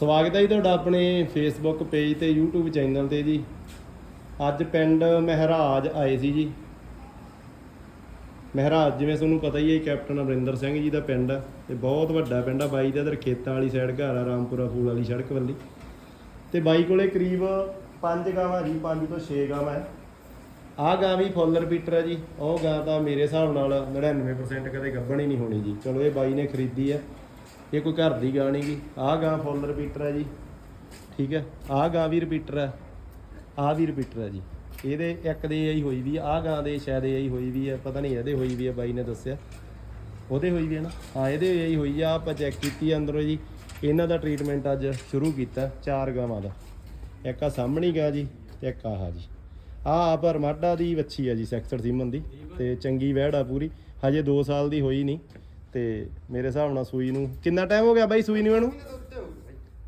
ਸਵਾਗਤ ਹੈ ਜੀ ਤੁਹਾਡਾ ਆਪਣੇ ਫੇਸਬੁੱਕ ਪੇਜ ਤੇ YouTube ਚੈਨਲ ਤੇ ਜੀ। ਅੱਜ ਪਿੰਡ ਮਹਿਰਾਜ ਆਏ ਸੀ ਜੀ। ਮਹਿਰਾਜ, ਜਿਵੇਂ ਤੁਹਾਨੂੰ ਪਤਾ ਹੀ ਹੈ, ਕੈਪਟਨ ਅਮਰਿੰਦਰ ਸਿੰਘ ਜੀ ਦਾ ਪਿੰਡ ਹੈ ਤੇ ਬਹੁਤ ਵੱਡਾ ਪਿੰਡ ਆ ਬਾਈ ਦਾ ਇਧਰ ਖੇਤਾਂ ਵਾਲੀ ਸਾਈਡ ਘਰ ਆ ਰਾਮਪੁਰਾ ਫੂਲ ਵਾਲੀ ਸੜਕ ਵੱਲੀ ਤੇ ਬਾਈ ਕੋਲੇ ਕਰੀਬ 5 ਗਾਵਾਂ ਜੀ 5 ਤੋਂ 6 ਗਾਵਾਂ ਹੈ। ਆਹ ਗਾਂ ਵੀ ਫੁੱਲ ਰਿਪੀਟਰ ਹੈ ਜੀ। ਉਹ ਗਾਂ ਤਾਂ ਮੇਰੇ ਹਿਸਾਬ ਨਾਲ 99% ਕਦੇ ਗੱਭਣ ਹੀ ਨਹੀਂ ਹੋਣੀ ਜੀ। ਚਲੋ, ਇਹ ਬਾਈ ਨੇ ਖਰੀਦੀ ਹੈ। ਇਹ ਕੋਈ ਘਰ ਦੀ ਗਾਂ ਨਹੀਂ ਗੀ। ਆਹ ਗਾਂ ਫੁੱਲ ਰਿਪੀਟਰ ਹੈ ਜੀ। ਠੀਕ ਹੈ? ਆਹ ਗਾਂ ਵੀ ਰਿਪੀਟਰ ਹੈ। ਆਹ ਵੀ ਰਿਪੀਟਰ ਹੈ ਜੀ। ਇਹਦੇ ਇੱਕ ਦੇ ਆਈ ਹੋਈ ਵੀ ਆਹ ਗਾਂ ਦੇ ਸ਼ਾਇਦ ਆਈ ਹੋਈ ਵੀ ਹੈ ਪਤਾ ਨਹੀਂ ਇਹਦੇ ਹੋਈ ਵੀ ਹੈ ਬਾਈ ਨੇ ਦੱਸਿਆ। ਉਹਦੇ ਹੋਈ ਵੀ ਹੈ ਨਾ? ਹਾਂ, ਇਹਦੇ ਆਈ ਹੋਈ ਆ, ਆਪਾਂ ਚੈੱਕ ਕੀਤੀ ਆ ਅੰਦਰੋਂ ਜੀ। ਇਹਨਾਂ ਦਾ ਟ੍ਰੀਟਮੈਂਟ ਅੱਜ ਸ਼ੁਰੂ ਕੀਤਾ, ਚਾਰ ਗਾਵਾਂ ਦਾ। ਇੱਕ ਆ ਸਾਹਮਣੀ ਗਾਂ ਜੀ ਤੇ ਇੱਕ ਆਹ ਜੀ। ਆਹ ਪਰ ਮਾਡਾ ਦੀ ਵੱਛੀ ਆ ਜੀ ਸੈਕਟਰ ਸੀਮਨ ਦੀ। ਤੇ ਚੰਗੀ ਵਹਿੜ ਆ ਪੂਰੀ। ਹਜੇ 2 ਸਾਲ ਦੀ ਹੋਈ ਨਹੀਂ। ਤੇ ਮੇਰੇ ਹਿਸਾਬ ਨਾਲ ਸੂਈ ਨੂੰ ਕਿੰਨਾ ਟਾਈਮ ਹੋ ਗਿਆ ਬਾਈ ਸੂਈ ਨੂੰ ਇਹਨੂੰ?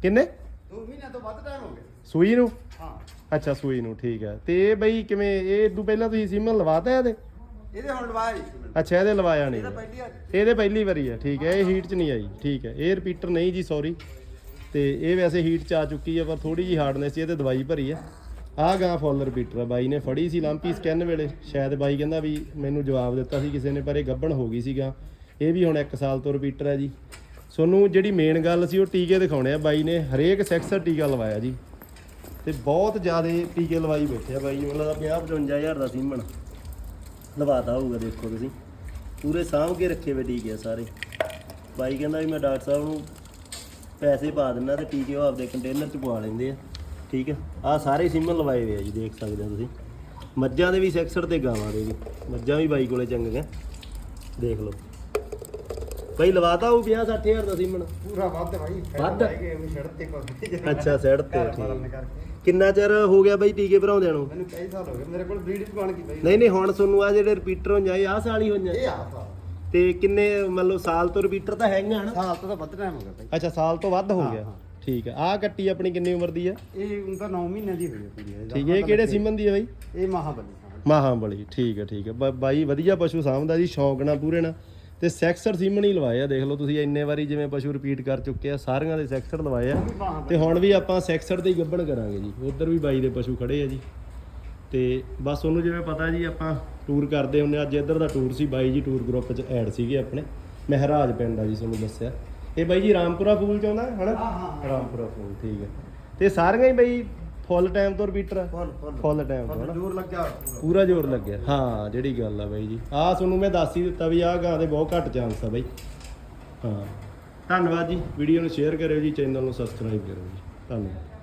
ਕਿੰਨੇ? ਦੋ ਮਹੀਨਿਆਂ ਤੋਂ ਵੱਧ ਟਾਈਮ ਹੋ ਗਿਆ। ਸੂਈ ਨੂੰ? ਹਾਂ। ਅੱਛਾ ਸੂਈ ਨੂੰ ਠੀਕ ਹੈ। ਤੇ ਇਹ ਬਈ ਕਿਵੇਂ ਇਹ ਇਦੋਂ ਪਹਿਲਾਂ ਤੁਸੀਂ ਸੀਮਨ ਲਵਾਤਾ ਇਹਦੇ? ਇਹਦੇ ਹੁਣ ਲਵਾਇਆ ਅੱਛਾ ਇਹਦੇ ਲਵਾਇਆ ਨਹੀਂ। ਇਹਦਾ। ਪਹਿਲੀ ਆ ਵਾਰੀ ਹੈ ਠੀਕ ਹੈ ਇਹ ਹੀਟ 'ਚ ਨਹੀਂ ਆਈ ਠੀਕ ਹੈ। ਇਹ ਰਿਪੀਟਰ ਨਹੀਂ ਜੀ ਸੌਰੀ ਤੇ ਇਹ ਵੈਸੇ ਹੀਟ 'ਚ ਆ ਚੁੱਕੀ ਹੈ ਪਰ ਥੋੜੀ ਜੀ ਹਾਰਡਨੈਸ ਸੀ ਇਹਦੇ ਦਵਾਈ ਭਰੀ ਹੈ। ਆਹ ਗਾਂ ਫੁੱਲ ਰਿਪੀਟਰ ਆ ਬਾਈ ਨੇ ਫੜੀ ਸੀ ਲੰਪੀ ਸਕੈਨ ਵੇਲੇ। ਸ਼ਾਇਦ ਬਾਈ ਕਹਿੰਦਾ ਵੀ ਮੈਨੂੰ ਜਵਾਬ ਦਿੱਤਾ ਸੀ ਕਿਸੇ ਨੇ ਪਰ ਇਹ ਗੱਭਣ ਹੋ ਗਈ ਸੀਗਾ ਇਹ ਵੀ ਹੁਣ 1 ਸਾਲ ਤੋਂ ਰਿਪੀਟਰ ਹੈ ਜੀ। ਸੋਨੂੰ ਜਿਹੜੀ ਮੇਨ ਗੱਲ ਸੀ, ਉਹ ਟੀਕੇ ਦਿਖਾਉਣੇ ਆ ਬਾਈ ਨੇ। ਹਰੇਕ ਸੈਕਸਰ ਟੀਕਾ ਲਵਾਇਆ ਜੀ। ਤੇ ਬਹੁਤ ਜ਼ਿਆਦਾ ਟੀਕੇ ਲਵਾਈ ਬੈਠੇ ਆ ਬਾਈ। ਉਹਨਾਂ ਦਾ 50 55000 ਦਾ ਸੀਮਣ। ਲਵਾਤਾ ਹੋਊਗਾ, ਦੇਖੋ ਤੁਸੀਂ। ਪੂਰੇ ਸਾਂਭ ਕੇ ਰੱਖੇ ਹੋਏ ਟੀਕੇ ਆ ਸਾਰੇ। ਬਾਈ ਕਹਿੰਦਾ ਵੀ ਮੈਂ ਡਾਕਟਰ ਸਾਹਿਬ ਨੂੰ ਪੈਸੇ ਪਾ ਦਿੰਦਾ ਤੇ ਟੀਕੇ ਉਹ ਆਪਦੇ ਕੰਟੇਨਰ 'ਚ ਪਵਾ ਲੈਂਦੇ ਆ। ਠੀਕ ਹੈ ਆ ਸਾਰੇ ਸੀਮਨ ਲਵਾਏ ਹੋਏ ਆ ਜੀ, ਦੇਖ ਸਕਦੇ ਹੋ ਤੁਸੀਂ। ਮੱਝਾਂ ਦੇ ਵੀ ਸੈਕਸਰ ਤੇ ਗਾਵਾਂ ਦੇ ਵੀ ਮੱਝਾਂ ਵੀ ਬਾਈ ਕੋਲੇ ਚੰਗੀਆਂ। ਦੇਖ ਲਓ। ਬਾਈ ਲਵਾਤਾ ਉਹ 50 60000 ਦਾ ਸੀਮਨ। ਪੂਰਾ ਵੱਧ ਭਾਈ ਵੱਧ? ਕੇ ਉਹ ਛੜ ਤੇ ਕੋਈ ਅੱਛਾ ਸਾਈਡ ਤੇ ਘਰ ਪਾਲਣ ਠੀਕ। ਕਰਕੇ। ਕਿੰਨਾ ਚਿਰ ਹੋ ਗਿਆ ਬਾਈ ਟੀਕੇ ਭਰਾਉਂਦਿਆਂ ਨੂੰ? ਮੈਨੂੰ ਕਈ ਸਾਲ ਹੋ ਗਏ ਮੇਰੇ ਕੋਲ ਬਰੀਡ ਵੀ ਬਣ ਗਈ ਭਾਈ ਨਹੀਂ ਨਹੀਂ ਹੁਣ ਤੁਹਾਨੂੰ ਆ ਜਿਹੜੇ ਰਿਪੀਟਰ ਹੋ ਜਾਏ ਆਹ ਸਾਲ ਹੀ ਹੋਈਆਂ। ਇਹ ਆ ਸਾਲ। ਤੇ ਕਿੰਨੇ ਮਤਲਬ ਸਾਲ ਤੋਂ ਰਿਪੀਟਰ ਤਾਂ ਹੈਗਾ ਹਨਾ? ਸਾਲ ਤੋਂ ਤਾਂ ਵੱਧ ਟਾਈਮ ਹੋ ਗਿਆ ਭਾਈ ਅੱਛਾ ਸਾਲ ਤੋਂ ਵੱਧ ਹੋ ਹਾਂ, ਗਿਆ। ਹਾਂ। ਠੀਕ ਹੈ। ਆਹ ਕੱਟੀ ਆਪਣੀ ਕਿੰਨੀ ਉਮਰ ਦੀ ਆ ਇਹ ਹੁਣ ਤਾਂ 9 ਮਹੀਨਿਆਂ ਦੀ ਹੋਈ ਹੈ ਇਹ ਠੀਕ ਹੈ ਇਹ ਕਿਹੜੇ ਸੀਮਨ ਦੀ ਆ ਬਾਈ? ਇਹ ਮਹਾਬਲੀ। ਹਾਂ ਮਹਾਬਲੀ ਠੀਕ ਹੈ ਠੀਕ ਹੈ। ਬ- ਬਾਈ ਵਧੀਆ ਪਸ਼ੂ ਸਾਂਭਦਾ ਜੀ ਸ਼ੌਂਕ ਨਾਲ ਪੂਰੇ ਨਾਲ। ਤੇ ਸੈਕਸਰ ਸੀਮਨ ਹੀ ਲਵਾਏ ਆ ਦੇਖ ਲਓ ਤੁਸੀਂ ਇੰਨੇ ਵਾਰੀ ਜਿਵੇਂ ਪਸ਼ੂ ਰਿਪੀਟ ਕਰ ਚੁੱਕੇ ਆ ਸਾਰੀਆਂ ਦੇ ਸੈਕਸਰ ਲਵਾਏ ਆ। ਤੇ ਹੁਣ ਵੀ ਆਪਾਂ ਸੈਕਸਰ ਤੇ ਹੀ ਗੱਭਣ ਕਰਾਂਗੇ ਜੀ। ਉਧਰ ਵੀ ਬਾਈ ਦੇ ਪਸ਼ੂ ਖੜੇ ਆ ਜੀ। ਤੇ ਬਸ ਉਹਨੂੰ ਜਿਵੇਂ ਪਤਾ ਜੀ ਆਪਾਂ ਟੂਰ ਕਰਦੇ ਹੁੰਨੇ ਅੱਜ ਇੱਧਰ ਦਾ ਟੂਰ ਸੀ ਬਾਈ ਜੀ ਟੂਰ ਗਰੁੱਪ 'ਚ ਐਡ ਸੀਗੇ ਆਪਣੇ। ਮਹਿਰਾਜ ਪਿੰਡ ਆ ਜੀ ਤੁਹਾਨੂੰ ਦੱਸਿਆ। ਇਹ ਬਾਈ ਜੀ ਰਾਮਪੁਰਾ ਫੂਲ ਚ ਆਉਂਦਾ ਹੈ, ਹਨਾ ਹਾਂ। ਰਾਮਪੁਰਾ ਫੂਲ ਠੀਕ ਹੈ ਤੇ ਸਾਰੀਆਂ ਹੀ ਬਾਈ ਫੁੱਲ ਟਾਈਮ ਤੋਂ repeater full full. Full time ਤੋਂ ਹਨਾ। ਜੋਰ ਲੱਗਿਆ। ਪੂਰਾ ਪੂਰਾ ਜ਼ੋਰ ਲੱਗਿਆ। ਹਾਂ ਜਿਹੜੀ ਗੱਲ ਆ ਬਾਈ ਜੀ। ਆਹ ਤੁਹਾਨੂੰ ਮੈਂ ਦੱਸ ਹੀ ਦਿੱਤਾ ਵੀ ਆਹ ਗਾਂ ਦੇ ਬਹੁਤ ਘੱਟ ਚਾਂਸ ਆ ਬਾਈ। ਹਾਂ। ਧੰਨਵਾਦ ਜੀ। ਵੀਡੀਓ ਨੂੰ ਸ਼ੇਅਰ ਕਰਿਓ ਜੀ ਚੈਨਲ ਨੂੰ ਸਬਸਕ੍ਰਾਈਬ ਕਰਿਓ ਜੀ। ਧੰਨਵਾਦ।